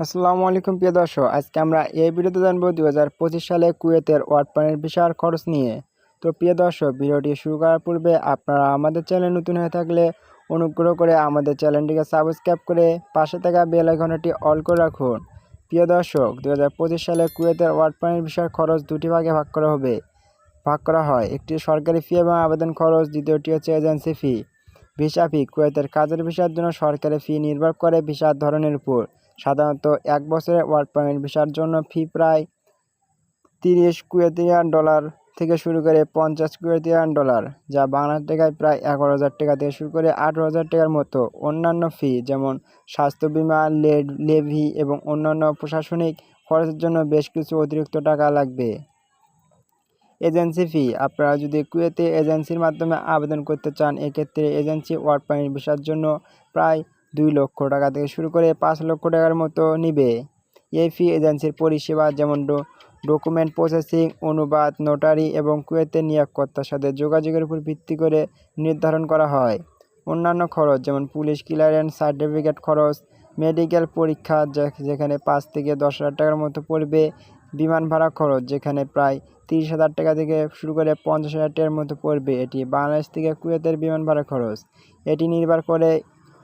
আসসালামু আলাইকুম, প্রিয় দর্শক। আজকে আমরা এই ভিডিওতে জানব দু হাজার পঁচিশ সালে কুয়েতের ওয়ার্ড পানির বিশাল খরচ নিয়ে। তো প্রিয় দর্শক, ভিডিওটি শুরু করার পূর্বে আপনারা আমাদের চ্যানেল নতুন হয়ে থাকলে অনুগ্রহ করে আমাদের চ্যানেলটিকে সাবস্ক্রাইব করে পাশে থাকা বেল আইকনটি অল করে রাখুন। প্রিয় দর্শক দু হাজার পঁচিশ সালে কুয়েতের ওয়ার্ড পানির বিশাল খরচ দুটি ভাগে ভাগ করা হবে। ভাগ করা হয়, একটি সরকারি ফি এবং আবেদন খরচ, দ্বিতীয়টি হচ্ছে এজেন্সি ফি ভিসা ফি কুয়েতের কাজের ভিসার জন্য সরকারি ফি নির্ভর করে ভিসার ধরনের উপর। সাধারণত এক বছরের ওয়ার্ক পারমিট ভিসার জন্য ফি প্রায় তিরিশ কুয়েতিয়ান ডলার থেকে শুরু করে পঞ্চাশ কুয়েতিয়ান ডলার, যা বাংলা টাকায় প্রায় এগারো হাজার টাকা থেকে শুরু করে আঠেরো হাজার টাকার মতো। অন্যান্য ফি যেমন স্বাস্থ্য বিমা লেভি এবং অন্যান্য প্রশাসনিক খরচের জন্য বেশ কিছু অতিরিক্ত টাকা লাগবে। এজেন্সি ফি, আপনারা যদি কুয়েতে এজেন্সির মাধ্যমে আবেদন করতে চান, এক্ষেত্রে এজেন্সি ওয়ার্ক পারমিট ভিসার জন্য প্রায় দুই লক্ষ টাকা থেকে শুরু করে পাঁচ লক্ষ টাকার মতো নিবে। এই ফি এজেন্সির পরিষেবা যেমন ডকুমেন্ট প্রসেসিং অনুবাদ নোটারি এবং কুয়েতের নিয়োগকর্তার সাথে যোগাযোগের উপর ভিত্তি করে নির্ধারণ করা হয়। অন্যান্য খরচ যেমন পুলিশ ক্লিয়ারেন্স সার্টিফিকেট খরচ মেডিকেল পরীক্ষা যেখানে পাঁচ থেকে দশ হাজার টাকার মতো পড়বে, বিমান ভাড়া খরচ যেখানে প্রায় তিরিশ হাজার টাকা থেকে শুরু করে পঞ্চাশ হাজার টাকার মতো পড়বে, এটি বাংলাদেশ থেকে কুয়েতের বিমান ভাড়া খরচ। এটি নির্ভর করে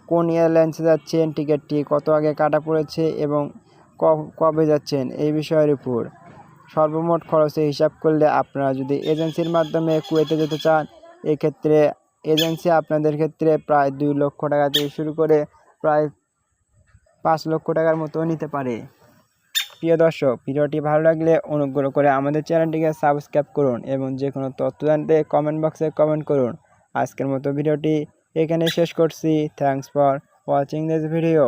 কোন এয়ারলাইন্সে যাচ্ছেন, টিকিটটি কত আগে কাটা পড়েছে এবং কবে যাচ্ছেন, এই বিষয়ের উপর সর্বমোট খরচে হিসাব করলে আপনারা যদি এজেন্সির মাধ্যমে কুয়েতে যেতে চান, এক্ষেত্রে এজেন্সি আপনাদের ক্ষেত্রে প্রায় দুই লক্ষ টাকা থেকে শুরু করে প্রায় পাঁচ লক্ষ টাকার মতো নিতে পারে। প্রিয় দর্শক, ভিডিওটি ভালো লাগলে অনুগ্রহ করে আমাদের চ্যানেলটিকে সাবস্ক্রাইব করুন এবং যে কোনো তথ্য জানতে কমেন্ট বক্সে কমেন্ট করুন। আজকের মতো ভিডিওটি এখানে শেষ করছি। Thanks for watching this video